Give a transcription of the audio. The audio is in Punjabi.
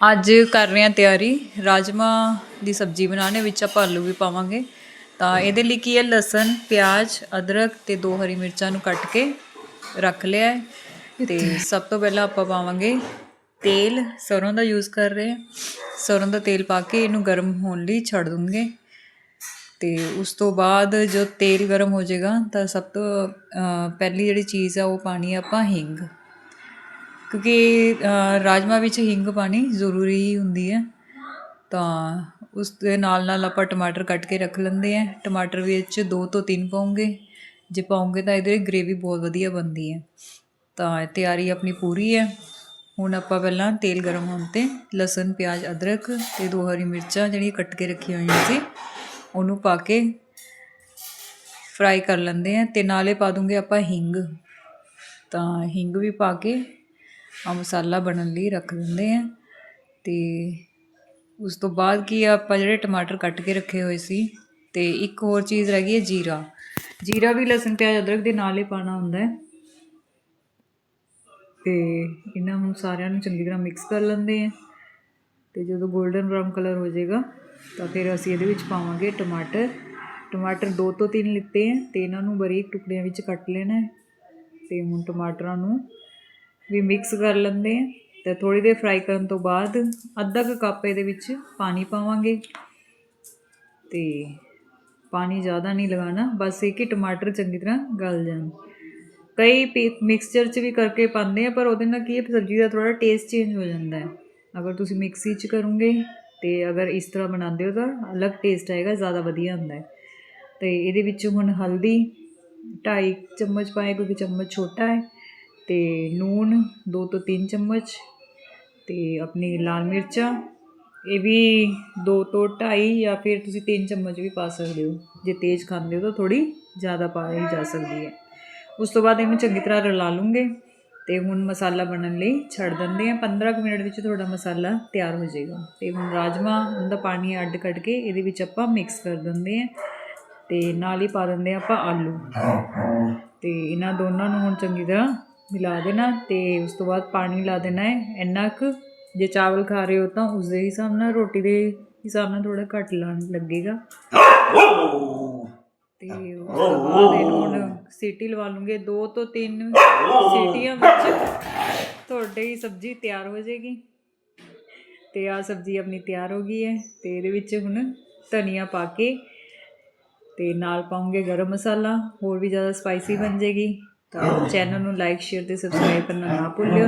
ਅੱਜ ਕਰ ਰਹੇ ਹਾਂ ਤਿਆਰੀ। ਰਾਜਮਾ ਦੀ ਸਬਜ਼ੀ ਬਣਾਉਣੇ ਵਿੱਚ ਆਪਾਂ ਆਲੂ ਵੀ ਪਾਵਾਂਗੇ। ਤਾਂ ਇਹਦੇ ਲਈ ਕੀ ਹੈ? ਲਸਣ ਪਿਆਜ਼ ਅਦਰਕ ਤੇ ਦੋ ਹਰੀ ਮਿਰਚਾਂ ਨੂੰ ਕੱਟ ਕੇ ਰੱਖ ਲਿਆ ਹੈ। ਤੇ ਸਭ ਤੋਂ ਪਹਿਲਾਂ ਆਪਾਂ ਪਾਵਾਂਗੇ ਤੇਲ। ਸਰੋਂ ਦਾ ਯੂਜ਼ ਕਰ ਰਹੇ ਹਾਂ। ਸਰੋਂ ਦਾ ਤੇਲ ਪਾ ਕੇ ਇਹਨੂੰ ਗਰਮ ਹੋਣ ਲਈ ਛੱਡ ਦੂੰਗੇ। ਤੇ ਉਸ ਤੋਂ ਬਾਅਦ ਜੋ ਤੇਲ ਗਰਮ ਹੋ ਜਾਏਗਾ ਤਾਂ ਸਭ ਤੋਂ ਪਹਿਲੀ ਜਿਹੜੀ ਚੀਜ਼ ਆ ਉਹ ਪਾਣੀ ਆਪਾਂ ਹਿੰਗ। ਕਿਉਂਕਿ ਰਾਜਮਾਂਹ ਵਿੱਚ ਹਿੰਗ ਪਾਉਣੀ ਜ਼ਰੂਰੀ ਹੀ ਹੁੰਦੀ ਹੈ। ਤਾਂ ਉਸ ਦੇ ਨਾਲ ਨਾਲ ਆਪਾਂ ਟਮਾਟਰ ਕੱਟ ਕੇ ਰੱਖ ਲੈਂਦੇ ਆ ਟਮਾਟਰ ਵਿੱਚ ਦੋ ਤੋਂ ਤਿੰਨ ਪਾਉਂਗੇ। ਜੇ ਪਾਉਂਗੇ ਤਾਂ ਇਹਦੇ ਗ੍ਰੇਵੀ ਬਹੁਤ ਵਧੀਆ ਬਣਦੀ ਹੈ। ਤਾਂ ਤਿਆਰੀ ਆਪਣੀ ਪੂਰੀ ਹੈ। ਹੁਣ ਆਪਾਂ ਪਹਿਲਾਂ ਤੇਲ ਗਰਮ ਹੋਣ ਤੇ ਲਸਣ, ਪਿਆਜ਼, ਅਦਰਕ ਤੇ ਦੋ ਹਰੀ ਮਿਰਚਾਂ ਜਿਹੜੀਆਂ ਕੱਟ ਕੇ ਰੱਖੀਆਂ ਹੋਈਆਂ ਸੀ, ਉਹਨੂੰ ਪਾ ਕੇ ਫਰਾਈ ਕਰ ਲੈਂਦੇ ਆ ਤੇ ਨਾਲੇ ਪਾ ਦੂੰਗੇ ਆਪਾਂ ਹਿੰਗ। ਤਾਂ ਹਿੰਗ ਵੀ ਪਾ ਕੇ ਆ ਮਸਾਲਾ ਬਣਨ ਲਈ ਰੱਖ ਦਿੰਦੇ ਆ ਤੇ ਉਸ ਤੋਂ ਬਾਅਦ ਕੀ ਆ, ਆਪਾਂ ਜਿਹੜੇ ਟਮਾਟਰ ਕੱਟ ਕੇ ਰੱਖੇ ਹੋਏ ਸੀ ਤੇ ਇੱਕ ਹੋਰ ਚੀਜ਼ ਰਹਿ ਗਈ ਹੈ ਜੀਰਾ। ਜੀਰਾ ਵੀ ਲਸਣ, ਪਿਆਜ਼, ਅਦਰਕ ਦੇ ਨਾਲ ਹੀ ਪਾਣਾ ਹੁੰਦਾ ਹੈ। ਤੇ ਇਹਨਾਂ ਨੂੰ ਸਾਰਿਆਂ ਨੂੰ ਚੰਗੀ ਤਰ੍ਹਾਂ ਮਿਕਸ ਕਰ ਲੈਂਦੇ ਆ। ਤੇ ਜਦੋਂ 골ਡਨ ਬ੍ਰਾਊਨ ਕਲਰ ਹੋ ਜਾਏਗਾ, ਤਾਂ ਫਿਰ ਅਸੀਂ ਇਹਦੇ ਵਿੱਚ ਪਾਵਾਂਗੇ ਟਮਾਟਰ। ਟਮਾਟਰ ਦੋ ਤੋਂ ਤਿੰਨ ਲਿੱਤੇ ਆ ਤੇ ਇਹਨਾਂ ਨੂੰ ਬਰੀਕ ਟੁਕੜਿਆਂ ਵਿੱਚ ਕੱਟ ਲੈਣਾ ਹੈ। ਤੇ ਹੁਣ ਟਮਾਟਰਾਂ ਨੂੰ ਵੀ ਮਿਕਸ ਕਰ ਲੈਂਦੇ ਆ ਤੇ ਥੋੜੀ ਦੇਰ ਫਰਾਈ ਕਰਨ ਤੋਂ ਬਾਅਦ ਅੱਧਾ ਕੁ ਕੱਪ ਇਹਦੇ ਵਿੱਚ ਪਾਣੀ ਪਾਵਾਂਗੇ। ਤੇ ਪਾਣੀ ਜ਼ਿਆਦਾ ਨਹੀਂ ਲਗਾਣਾ ਬਸ ਇਹ ਕਿ ਟਮਾਟਰ ਚੰਗੀ ਤਰ੍ਹਾਂ ਗਲ ਜਾਣ। ਕਈ ਮਿਕਸਚਰ 'ਚ ਵੀ ਕਰਕੇ ਪਾਉਂਦੇ ਆ, ਪਰ ਉਹਦੇ ਨਾਲ ਕੀ ਹੈ, ਸਬਜ਼ੀ ਦਾ ਥੋੜਾ ਟੇਸਟ ਚੇਂਜ ਹੋ ਜਾਂਦਾ ਹੈ। ਅਗਰ ਤੁਸੀਂ ਮਿਕਸੀ 'ਚ ਕਰੋਗੇ ਤੇ ਅਗਰ ਇਸ ਤਰ੍ਹਾਂ ਬਣਾਉਂਦੇ ਹੋ ਤਾਂ ਅਲੱਗ ਟੇਸਟ ਆਏਗਾ, ਜ਼ਿਆਦਾ ਵਧੀਆ ਹੁੰਦਾ ਹੈ। ਤੇ ਇਹਦੇ ਵਿੱਚ ਹੁਣ ਹਲਦੀ 2.5 ਚਮਚ ਪਾਏ ਕਿਉਂਕਿ ਚਮਚ ਛੋਟਾ ਹੈ। ਅਤੇ ਲੂਣ ਦੋ ਤੋਂ ਤਿੰਨ ਚਮਚ ਅਤੇ ਆਪਣੀ ਲਾਲ ਮਿਰਚਾਂ। ਇਹ ਵੀ ਦੋ ਤੋਂ ਢਾਈ ਜਾਂ ਫਿਰ ਤੁਸੀਂ ਤਿੰਨ ਚਮਚ ਵੀ ਪਾ ਸਕਦੇ ਹੋ। ਜੇ ਤੇਜ਼ ਖਾਂਦੇ ਹੋ ਤਾਂ ਥੋੜ੍ਹੀ ਜ਼ਿਆਦਾ ਪਾਈ ਜਾ ਸਕਦੀ ਹੈ। ਉਸ ਤੋਂ ਬਾਅਦ ਇਹਨੂੰ ਚੰਗੀ ਤਰ੍ਹਾਂ ਰਲਾ ਲੂੰਗੇ ਤੇ ਹੁਣ ਮਸਾਲਾ ਬਣਨ ਲਈ ਛੱਡ ਦਿੰਦੇ ਆ 15 ਕੁ ਮਿੰਟ ਵਿੱਚ ਤੁਹਾਡਾ ਮਸਾਲਾ ਤਿਆਰ ਹੋ ਜਾਏਗਾ। ਤੇ ਹੁਣ ਰਾਜਮਾ ਦਾ ਪਾਣੀ ਅੱਡ ਕੱਢ ਕੇ ਇਹਦੇ ਵਿੱਚ ਆਪਾਂ ਮਿਕਸ ਕਰ ਦਿੰਦੇ ਆ ਤੇ ਨਾਲ ਹੀ ਪਾ ਦਿੰਦੇ ਆ ਆਪਾਂ ਆਲੂ। ਤੇ ਇਹਨਾਂ ਦੋਨਾਂ ਨੂੰ ਹੁਣ ਚੰਗੀ ਤਰ੍ਹਾਂ ਮਿਲਾ ਦੇਣਾ ਤੇ ਉਸ ਤੋਂ ਬਾਅਦ ਪਾਣੀ ਲਾ ਦੇਣਾ ਹੈ। ਇੰਨਾ ਕੁ ਜੇ ਚਾਵਲ ਖਾ ਰਹੇ ਹੋ ਤਾਂ ਉਸ ਦੇ ਹਿਸਾਬ ਨਾਲ ਰੋਟੀ ਦੇ ਹਿਸਾਬ ਨਾਲ ਥੋੜਾ ਘੱਟ ਲਾਣ ਲੱਗੇਗਾ। ਤੇ ਉਸ ਤੋਂ ਬਾਅਦ ਇਹਨੂੰ ਹੁਣ ਸੀਟੀ ਲਵਾ ਲੂੰਗੇ। ਦੋ ਤੋਂ ਤਿੰਨ ਸੀਟੀਆਂ ਵਿੱਚ ਤੁਹਾਡੀ ਸਬਜ਼ੀ ਤਿਆਰ ਹੋ ਜਾਏਗੀ। ਤੇ ਆ ਸਬਜ਼ੀ ਆਪਣੀ ਤਿਆਰ ਹੋ ਗਈ ਹੈ ਤੇ ਇਹਦੇ ਵਿੱਚ ਹੁਣ ਧਨੀਆ ਪਾ ਕੇ ਤੇ ਨਾਲ ਪਾਉਂਗੇ ਗਰਮ ਮਸਾਲਾ। ਹੋਰ ਵੀ ਜ਼ਿਆਦਾ ਸਪਾਈਸੀ ਬਣ ਜਾਏਗੀ। ਤਾਂ ਚੈਨਲ ਨੂੰ ਲਾਈਕ ਸ਼ੇਅਰ ਤੇ ਸਬਸਕ੍ਰਾਈਬ ਕਰਨਾ ਨਾ ਭੁੱਲਿਓ।